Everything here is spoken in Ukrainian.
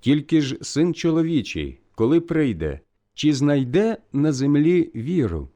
Тільки ж син чоловічий, коли прийде, чи знайде на землі віру,